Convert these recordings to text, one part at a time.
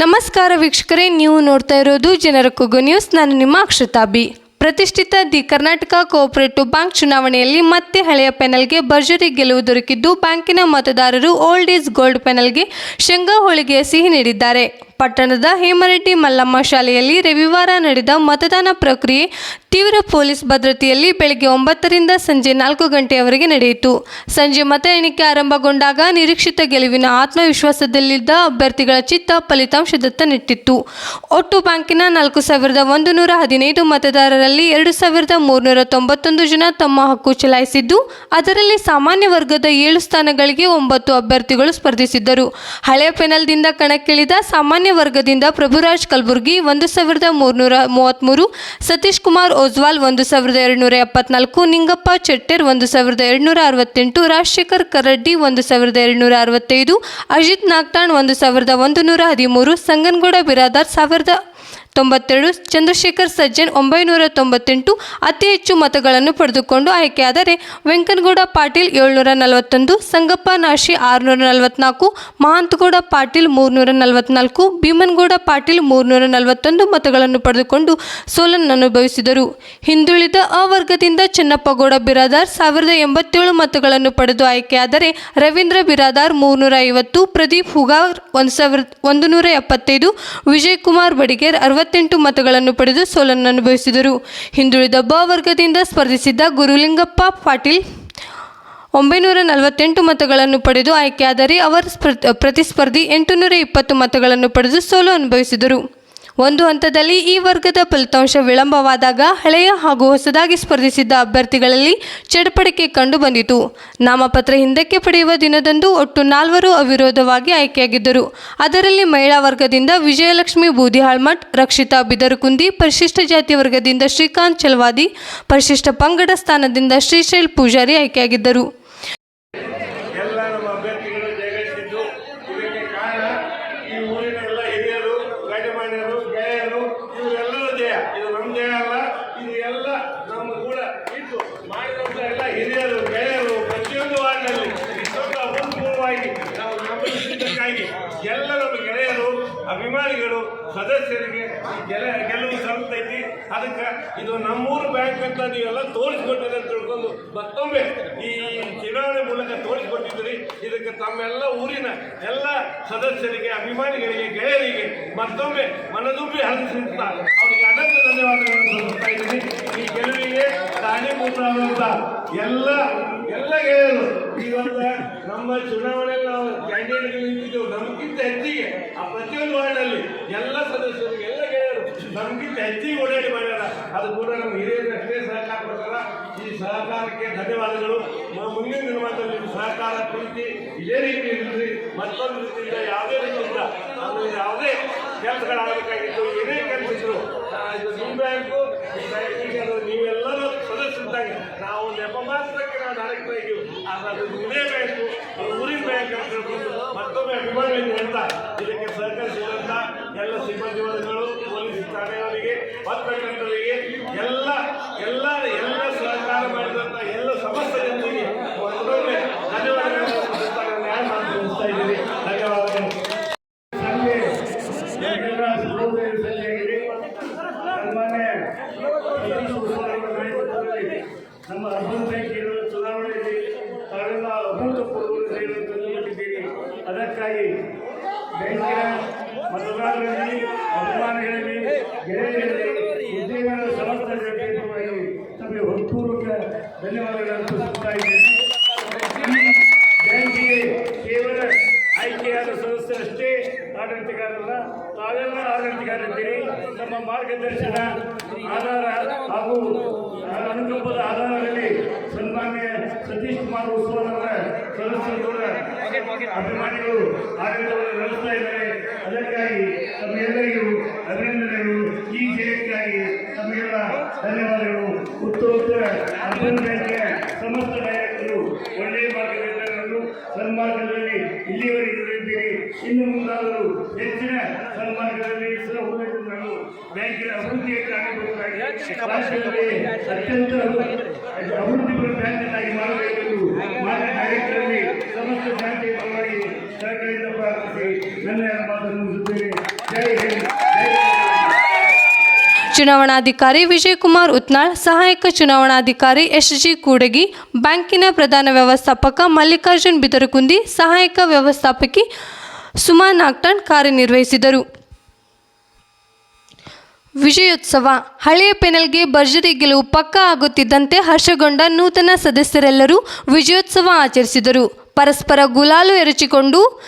ನಮಸ್ಕಾರ ವೀಕ್ಷಕರೇ, ನೀವು ನೋಡ್ತಾ ಇರೋದು ಜನರ ಕೂಗು ನ್ಯೂಸ್. ನಾನು ನಿಮ್ಮ ಅಕ್ಷತಾ ಬಿ ಪ್ರತಿಷ್ಠಿತ ದಿ ಕರ್ನಾಟಕ ಕೋಆಪರೇಟಿವ್ ಬ್ಯಾಂಕ್ ಚುನಾವಣೆಯಲ್ಲಿ ಮತ್ತೆ ಹಳೆಯ ಪೆನಲ್ಗೆ ಭರ್ಜರಿ ಗೆಲುವು ದೊರಕಿದ್ದು, ಬ್ಯಾಂಕಿನ ಮತದಾರರು ಓಲ್ಡ್ ಈಸ್ ಗೋಲ್ಡ್ ಪೆನಲ್ಗೆ ಶೇಂಗಾ ಹೋಳಿಗೆಯ ಸಿಹಿ ನೀಡಿದ್ದಾರೆ. ಪಟ್ಟಣದ ಹೇಮರೆಡ್ಡಿ ಮಲ್ಲಮ್ಮ ಶಾಲೆಯಲ್ಲಿ ರವಿವಾರ ನಡೆದ ಮತದಾನ ಪ್ರಕ್ರಿಯೆ ತೀವ್ರ ಪೊಲೀಸ್ ಭದ್ರತೆಯಲ್ಲಿ ಬೆಳಗ್ಗೆ ಒಂಬತ್ತರಿಂದ ಸಂಜೆ ನಾಲ್ಕು ಗಂಟೆಯವರೆಗೆ ನಡೆಯಿತು. ಸಂಜೆ ಮತ ಎಣಿಕೆ ಆರಂಭಗೊಂಡಾಗ ನಿರೀಕ್ಷಿತ ಗೆಲುವಿನ ಆತ್ಮವಿಶ್ವಾಸದಲ್ಲಿದ್ದ ಅಭ್ಯರ್ಥಿಗಳ ಚಿತ್ತ ಫಲಿತಾಂಶದತ್ತ ನೆಟ್ಟಿತ್ತು. ಒಟ್ಟು ಬ್ಯಾಂಕಿನ ನಾಲ್ಕು ಸಾವಿರದ ಒಂದು ನೂರ ಹದಿನೈದು ಮತದಾರರಲ್ಲಿ ಎರಡು ಸಾವಿರದ ಮೂರುನೂರ ತೊಂಬತ್ತೊಂದು ಜನ ತಮ್ಮ ಹಕ್ಕು ಚಲಾಯಿಸಿದ್ದು, ಅದರಲ್ಲಿ ಸಾಮಾನ್ಯ ವರ್ಗದ ಏಳು ಸ್ಥಾನಗಳಿಗೆ ಒಂಬತ್ತು ಅಭ್ಯರ್ಥಿಗಳು ಸ್ಪರ್ಧಿಸಿದ್ದರು. ಹಳೆಯ ಪೆನಲ್ದಿಂದ ಕಣಕ್ಕಿಳಿದ ಸಾಮಾನ್ಯ ವರ್ಗದಿಂದ ಪ್ರಭುರಾಜ್ ಕಲಬುರ್ಗಿ ಒಂದು ಸಾವಿರದ ಮೂರ್ನೂರ ಮೂವತ್ತ್ಮೂರು ಸತೀಶ್ ಕುಮಾರ್ ಓಜ್ವಾಲ್ ಒಂದು ಸಾವಿರದ ಎರಡುನೂರ ಎಪ್ಪತ್ನಾಲ್ಕು, ನಿಂಗಪ್ಪ ಚೆಟ್ಟೆರ್ ಒಂದು ಸಾವಿರದ ಎರಡುನೂರ ಅರವತ್ತೆಂಟು, ರಾಜಶೇಖರ್ ಕರಡ್ಡಿ ಒಂದು ಸಾವಿರದ ಎರಡುನೂರ ಅರವತ್ತೈದು, ಅಜಿತ್ ನಾಗ್ತಾಣ್ ಒಂದು ಸಾವಿರದ ಒಂದು ನೂರ ಹದಿಮೂರು, ಸಂಗನಗೌಡ ಬಿರಾದಾರ್ ಸಾವಿರದ ತೊಂಬತ್ತೆರಡು ಚಂದ್ರಶೇಖರ್ ಸಜ್ಜನ್ ಒಂಬೈನೂರ ತೊಂಬತ್ತೆಂಟು, ಅತಿ ಹೆಚ್ಚು ಮತಗಳನ್ನು ಪಡೆದುಕೊಂಡು ಆಯ್ಕೆಯಾದರೆ ವೆಂಕನಗೌಡ ಪಾಟೀಲ್ ಏಳ್ನೂರ ನಲವತ್ತೊಂದು, ಸಂಗಪ್ಪ ನಾಶಿ ಆರುನೂರ ನಲವತ್ನಾಲ್ಕು, ಮಹಾಂತಗೌಡ ಪಾಟೀಲ್ ಮೂರುನೂರ ನಲವತ್ನಾಲ್ಕು, ಭೀಮನಗೌಡ ಪಾಟೀಲ್ ಮೂರುನೂರ ನಲವತ್ತೊಂದು ಮತಗಳನ್ನು ಪಡೆದುಕೊಂಡು ಸೋಲನ್ನು ಅನುಭವಿಸಿದರು. ಹಿಂದುಳಿದ ಅ ವರ್ಗದಿಂದ ಚನ್ನಪ್ಪಗೌಡ ಬಿರಾದಾರ್ ಸಾವಿರದ ಎಂಬತ್ತೇಳು ಮತಗಳನ್ನು ಪಡೆದು ಆಯ್ಕೆಯಾದರೆ ರವೀಂದ್ರ ಬಿರಾದಾರ್ ಮೂರುನೂರ ಐವತ್ತು, ಪ್ರದೀಪ್ ಹುಗಾರ್ ಒಂದು ಸಾವಿರದ ಒಂದು ನೂರ ಎಪ್ಪತ್ತೈದು, ವಿಜಯ್ ಕುಮಾರ್ ಬಡಿಗೇರ್ ಅರವತ್ತೆಂಟು ಮತಗಳನ್ನು ಪಡೆದು ಸೋಲನ್ನು ಅನುಭವಿಸಿದರು. ಹಿಂದುಳಿದ ಬ ವರ್ಗದಿಂದ ಸ್ಪರ್ಧಿಸಿದ್ದ ಗುರುಲಿಂಗಪ್ಪ ಪಾಟೀಲ್ ಒಂಬೈನೂರ ನಲವತ್ತೆಂಟು ಮತಗಳನ್ನು ಪಡೆದು ಆಯ್ಕೆಯಾದರೆ ಅವರ ಸ್ಪರ್, ಪ್ರತಿಸ್ಪರ್ಧಿ ಎಂಟುನೂರ ಇಪ್ಪತ್ತು ಮತಗಳನ್ನು ಪಡೆದು ಸೋಲು ಅನುಭವಿಸಿದರು. ಒಂದು ಹಂತದಲ್ಲಿ ಈ ವರ್ಗದ ಫಲಿತಾಂಶ ವಿಳಂಬವಾದಾಗ ಹಳೆಯ ಹಾಗೂ ಹೊಸದಾಗಿ ಸ್ಪರ್ಧಿಸಿದ್ದ ಅಭ್ಯರ್ಥಿಗಳಲ್ಲಿ ಚಡಪಡಿಕೆ ಕಂಡುಬಂದಿತು. ನಾಮಪತ್ರ ಹಿಂದಕ್ಕೆ ಪಡೆಯುವ ದಿನದಂದು ಒಟ್ಟು ನಾಲ್ವರು ಅವಿರೋಧವಾಗಿ ಆಯ್ಕೆಯಾಗಿದ್ದರು. ಅದರಲ್ಲಿ ಮಹಿಳಾ ವರ್ಗದಿಂದ ವಿಜಯಲಕ್ಷ್ಮಿ ಬೂದಿಹಾಳ್ಮಠ್ ರಕ್ಷಿತಾ ಬಿದರಕುಂದಿ, ಪರಿಶಿಷ್ಟ ಜಾತಿ ವರ್ಗದಿಂದ ಶ್ರೀಕಾಂತ್ ಚಲವಾದಿ, ಪರಿಶಿಷ್ಟ ಪಂಗಡ ಸ್ಥಾನದಿಂದ ಶ್ರೀಶೈಲ್ ಪೂಜಾರಿ ಆಯ್ಕೆಯಾಗಿದ್ದರು ಎಲ್ಲ ನಮ್ಮ ಅಭ್ಯರ್ಥಿಗಳು ಜಯಗಳಿಸಿದ್ದು ಇದಕ್ಕೆ ಕಾರಣ ಈ ಊರಿನ ಎಲ್ಲ ಹಿರಿಯರು ಗಣ್ಯಮಾನ್ಯರು ಗೆಳೆಯರು ಇವರೆಲ್ಲರ ಜಯ ಇದು ನಮ್ಮ ಜಯ ಅಲ್ಲ ಇದು ಎಲ್ಲ ನಮ್ಮ ಕೂಡ ಇದ್ದು ಮಾಡಿದಂಥ ಎಲ್ಲ ಹಿರಿಯರು ಗೆಳೆಯರು ಪ್ರತಿಯೊಂದು ವಾರ್ಡ್ನಲ್ಲಿ ಇಷ್ಟೊಂದು ಅಭೂತಪೂರ್ವವಾಗಿ ನಾವು ನಮ್ಮ ಗೆಳೆಯರು, ಅಭಿಮಾನಿಗಳು, ಸದಸ್ಯರಿಗೆ ಗೆಲುವು ಸಲ್ತೈತಿ ಅದಕ್ಕೆ ಇದು ನಮ್ಮೂರು ಬ್ಯಾಂಕ್ ಅಂತ ನೀವೆಲ್ಲ ತೋರಿಸ್ಕೊಟ್ಟಿದೆ ಅಂತ ತಿಳ್ಕೊಂಡು ಮತ್ತೊಮ್ಮೆ ಈ ಚುನಾವಣೆ ಮೂಲಕ ತೋರಿಸ್ಕೊಟ್ಟಿದ್ದೀರಿ. ಇದಕ್ಕೆ ತಮ್ಮೆಲ್ಲ ಊರಿನ ಎಲ್ಲ ಸದಸ್ಯರಿಗೆ, ಅಭಿಮಾನಿಗಳಿಗೆ, ಗೆಳೆಯರಿಗೆ ಮತ್ತೊಮ್ಮೆ ಮನದುಂಬಿ ಹರಿಸಿದ ಅವರಿಗೆ ಅನಂತ ಧನ್ಯವಾದಗಳನ್ನು ಸಲ್ಲಿಸ್ತಾ ಇದ್ದೀನಿ. ಈ ಗೆಲುವಿಗೆ ಕಾರಣೀಭೂತರಾದಂಥ ಎಲ್ಲ ಎಲ್ಲ ಗೆಳೆಯರು. ಒಂದು ನಮ್ಮ ಚುನಾವಣೆಯಲ್ಲಿ ನಾವು ಕ್ಯಾಂಡಿಡೇಟ್ಗಳು ನಿಂತಿದ್ದೆವು. ನಮಗಿಂತ ಹೆಚ್ಚಿಗೆ ಆ ಪ್ರತಿಯೊಂದು ವಾರ್ಡಲ್ಲಿ ಎಲ್ಲ ಸದಸ್ಯರು, ಎಲ್ಲ ಗೆಳೆಯರು ನಮಗಿಂತ ಹೆಚ್ಚಿಗೆ ಓಡಾಡಿ ಮಾಡ್ಯಾರ ಅದು ಕೂಡ ನಮ್ಮ ಹಿರಿಯರು ಅಷ್ಟೇ ಸಹಕಾರ ಕೊಡ್ತಾರ. ಈ ಸಹಕಾರಕ್ಕೆ ಧನ್ಯವಾದಗಳು. ನಾವು ಮುಂದಿನ ದಿನಮಾನದಲ್ಲಿ ಸಹಕಾರ, ಪ್ರೀತಿ ಇದೇ ರೀತಿ ಇರಲಿ. ಮತ್ತೊಂದು ರೀತಿಯಿಂದ ಯಾವುದೇ ರೀತಿಯಿಂದ ನಾನು ಯಾವುದೇ ಕೆಲಸಗಳಾಗಬೇಕಾಗಿತ್ತು. ಏನೇ ಕೆಲಸ ಇದ್ರು ಇದು ನಿಮ್ಮ ಬ್ಯಾಂಕು ಈ ಬ್ಯಾಂಕಿಗೆ ಅದು ನೀವೆಲ್ಲರೂ ಸದಸ್ಯರಿದ್ದಾಗ ನಾವು ನೆಪ ಮಾತ್ರಕ್ಕೆ ನಾವು ಡೈರೆಕ್ಟ್ ಆದ್ರೆ ಅದು ಅಂತ ಹೇಳ್ಕೊಂಡು ಮತ್ತೊಮ್ಮೆ ಅಭಿಮಾನಿಗಳು ಹೇಳ್ತಾ ಇದಕ್ಕೆ ಸಹಕರಿಸಿದಂಥ ಎಲ್ಲ ಸಿಬ್ಬಂದಿ ವರ್ಗಗಳು ಪೊಲೀಸ್ ಠಾಣೆಯವರಿಗೆ ಪತ್ರಕರ್ತರಿಗೆ ಎಲ್ಲ ಎಲ್ಲ ಎಲ್ಲ ಸಹಕಾರ ಮಾಡಿದಂಥ ಎಲ್ಲ ಸಮಸ್ಯೆ ಜನರಿಗೆ ಮತ್ತೊಮ್ಮೆ ಧನ್ಯವಾದಗಳನ್ನು ನ್ಯಾಯ ಧನ್ಯವಾದಗಳು ಸನ್ಮಾನ್ಯ ಸತೀಶ್ ಕುಮಾರ್ ಅವರ ನೇತೃತ್ವದಲ್ಲಿ ನಮ್ಮ ಅರ್ಬನ್ ಬ್ಯಾಂಕ್ ಇರುವ ಚುನಾವಣೆಯಲ್ಲಿ ತಾವೆಲ್ಲ ಅಭೂತಪೂರ್ವ ತಂದುಕೊಟ್ಟಿದ್ದೀರಿ ಅದಕ್ಕಾಗಿ ಬ್ಯಾಂಕಿನ ಮತದಾರರಲ್ಲಿ, ಅಭಿಮಾನಿಗಳಲ್ಲಿ, ಗೆಳೆಯರಲ್ಲಿ ಸಮಸ್ತ ಜನಪ್ರಿಯವಾಗಿ ನಮಗೆ ಹೃತ್ಪೂರ್ವಕ ಧನ್ಯವಾದಗಳನ್ನು ಸೂಚಿಸ್ತಾ ಇದ್ದೀನಿ. ಬ್ಯಾಂಕಿಗೆ ಕೇವಲ ಆಯ್ಕೆಯಾದ ಸದಸ್ಯರಷ್ಟೇ ಆಡಳಿತಗಾರರಲ್ಲ, ತಾವೆಲ್ಲ ಆಡಳಿತಗಾರಿದ್ದೀರಿ ನಮ್ಮ ಮಾರ್ಗದರ್ಶನ, ಆಧಾರ ಹಾಗೂ ಅನುಕಂಪದ ಆಧಾರದಲ್ಲಿ ಸನ್ಮಾನ್ಯ ಸತೀಶ್ ಕುಮಾರ್ ಉತ್ಸವದ ಸದಸ್ಯರು ಅಭಿಮಾನಿಗಳು ಆಡಳಿತವನ್ನು ನಡೆಸ್ತಾ ಇದ್ದಾರೆ. ಅದಕ್ಕಾಗಿ ತಮ್ಮೆಲ್ಲರಿಗೂ ಅಭಿನಂದನೆಗಳು. ಈ ಜಯಕ್ಕಾಗಿ ತಮಗೆಲ್ಲ ಧನ್ಯವಾದಗಳು. ಉತ್ತರೋತ್ತರ ಅರ್ಬನ್ ಬ್ಯಾಂಕ್ನ ಸಮಸ್ತ ನಾಯಕರು ಒಳ್ಳೆಯ ಮಾರ್ಗದಲ್ಲಿ ನಡೆದು ಸನ್ಮಾರ್ಗದಲ್ಲಿ ಇಲ್ಲಿವರೆಗೂ ಇದ್ದೀರಿ ಇನ್ನು ಮುಂದಾದರೂ ಹೆಚ್ಚಿನ ಸನ್ಮಾರ್ಗದಲ್ಲಿ ಸಹ ನಾನು ಬ್ಯಾಂಕಿನ ಅಭಿವೃದ್ಧಿಯ ಕಾರಣಗೊಳ್ಳಲಾಗಿ ರಾಜ್ಯದಲ್ಲಿ ಅತ್ಯಂತ ಅಭಿವೃದ್ಧಿಪರ ಬ್ಯಾಂಕನ್ನಾಗಿ ಮಾಡಬೇಕೆಂದು ಮಾನ್ಯ ನಾಯಕರಲ್ಲಿ ಸಮಸ್ತ ಜಾತಿಯ ಪರವಾಗಿ ಸಹಕರಿಸಿದ ಪ್ರಾರ್ಥಿಸಿ ನನ್ನ ಮಾತನ್ನು ಮುಗಿಸುತ್ತೇನೆ ಜೈ ಹಿಂದ್. ಚುನಾವಣಾಧಿಕಾರಿ ವಿಜಯಕುಮಾರ್ ಉತ್ನಾಳ್, ಸಹಾಯಕ ಚುನಾವಣಾಧಿಕಾರಿ ಎಸ್ ಜಿ ಕೂಡಗಿ, ಬ್ಯಾಂಕಿನ ಪ್ರಧಾನ ವ್ಯವಸ್ಥಾಪಕ ಮಲ್ಲಿಕಾರ್ಜುನ್ ಬಿದರಕುಂದಿ ಸಹಾಯಕ ವ್ಯವಸ್ಥಾಪಕಿ ಸುಮಾ ನಾಗ್ಟನ್ ಕಾರ್ಯನಿರ್ವಹಿಸಿದರು ವಿಜಯೋತ್ಸವ. ಹಳೆಯ ಪೆನಲ್ಗೆ ಭರ್ಜರಿ ಗೆಲುವು ಪಕ್ಕಾ ಆಗುತ್ತಿದ್ದಂತೆ ಹರ್ಷಗೊಂಡ ನೂತನ ಸದಸ್ಯರೆಲ್ಲರೂ ವಿಜಯೋತ್ಸವ ಆಚರಿಸಿದರು. ಪರಸ್ಪರ ಗುಲಾಲು ಎರಚಿಕೊಂಡು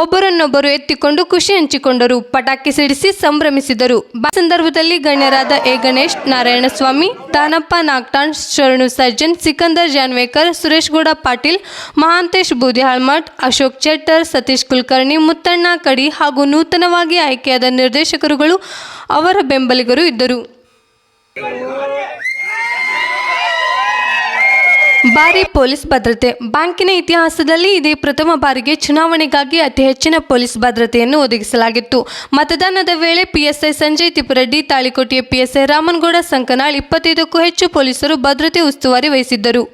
ಒಬ್ಬರನ್ನೊಬ್ಬರು ಎತ್ತಿಕೊಂಡು ಖುಷಿ ಹಂಚಿಕೊಂಡರು. ಪಟಾಕಿ ಸಿಡಿಸಿ ಸಂಭ್ರಮಿಸಿದರು. ಸಂದರ್ಭದಲ್ಲಿ ಗಣ್ಯರಾದ ಎ. ಗಣೇಶ್ ನಾರಾಯಣಸ್ವಾಮಿ ದಾನಪ್ಪ ನಾಗ್ಟಾಣ್ ಶರಣು ಸರ್ಜನ್, ಸಿಕಂದರ್ ಜಾನ್ವೇಕರ್ ಸುರೇಶ್ಗೌಡ ಪಾಟೀಲ್, ಮಹಾಂತೇಶ್ ಬೂದಿಹಾಳ್ಮಠ್, ಅಶೋಕ್ ಚೆಟ್ಟರ್, ಸತೀಶ್ ಕುಲಕರ್ಣಿ, ಮುತ್ತಣ್ಣ ಕಡಿ ಹಾಗೂ ನೂತನವಾಗಿ ಆಯ್ಕೆಯಾದ ನಿರ್ದೇಶಕರುಗಳು ಅವರ ಬೆಂಬಲಿಗರು ಇದ್ದರು. ಭಾರಿ ಪೊಲೀಸ್ ಭದ್ರತೆ. ಬ್ಯಾಂಕಿನ ಇತಿಹಾಸದಲ್ಲಿ ಇದೇ ಪ್ರಥಮ ಬಾರಿಗೆ ಚುನಾವಣೆಗಾಗಿ ಅತಿ ಹೆಚ್ಚಿನ ಪೊಲೀಸ್ ಭದ್ರತೆಯನ್ನು ಒದಗಿಸಲಾಗಿತ್ತು. ಮತದಾನದ ವೇಳೆ ಪಿಎಸ್ಐ ಸಂಜಯ್ ತಿಪ್ಪರೆಡ್ಡಿ, ತಾಳಿಕೋಟೆಯ ಪಿಎಸ್ಐ ರಾಮನಗೌಡ, ಸಂಕನಾಳ್ ಇಪ್ಪತ್ತೈದಕ್ಕೂ ಹೆಚ್ಚು ಪೊಲೀಸರು ಭದ್ರತೆ ಉಸ್ತುವಾರಿ ವಹಿಸಿದ್ದರು.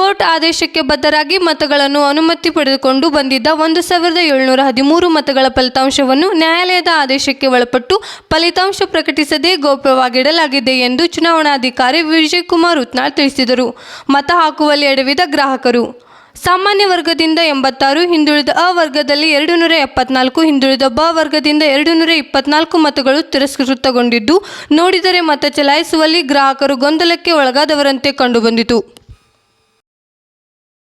ಕೋರ್ಟ್ ಆದೇಶಕ್ಕೆ ಬದ್ಧರಾಗಿ ಮತಗಳನ್ನು ಅನುಮತಿ ಪಡೆದುಕೊಂಡು ಬಂದಿದ್ದ ಒಂದು ಸಾವಿರದ ಏಳುನೂರ ಹದಿಮೂರು ಮತಗಳ ಫಲಿತಾಂಶವನ್ನು ನ್ಯಾಯಾಲಯದ ಆದೇಶಕ್ಕೆ ಒಳಪಟ್ಟು ಫಲಿತಾಂಶ ಪ್ರಕಟಿಸದೇ ಗೌಪ್ಯವಾಗಿಡಲಾಗಿದೆ ಎಂದು ಚುನಾವಣಾಧಿಕಾರಿ ವಿಜಯ್ ಕುಮಾರ್ ಉತ್ನಾಳ್ ತಿಳಿಸಿದರು. ಮತ ಹಾಕುವಲ್ಲಿ ಎಡವಿದ ಗ್ರಾಹಕರು. ಸಾಮಾನ್ಯ ವರ್ಗದಿಂದ ಎಂಬತ್ತಾರು, ಹಿಂದುಳಿದ ಅ ವರ್ಗದಲ್ಲಿ ಎರಡು ನೂರ ಎಪ್ಪತ್ನಾಲ್ಕು, ಹಿಂದುಳಿದ ಬ ವರ್ಗದಿಂದ ಎರಡು ನೂರ ಇಪ್ಪತ್ನಾಲ್ಕು ಮತಗಳು ತಿರಸ್ಕೃತಗೊಂಡಿದ್ದು, ನೋಡಿದರೆ ಮತ ಚಲಾಯಿಸುವಲ್ಲಿ ಗ್ರಾಹಕರು ಗೊಂದಲಕ್ಕೆ ಒಳಗಾದವರಂತೆ ಕಂಡುಬಂದಿತು.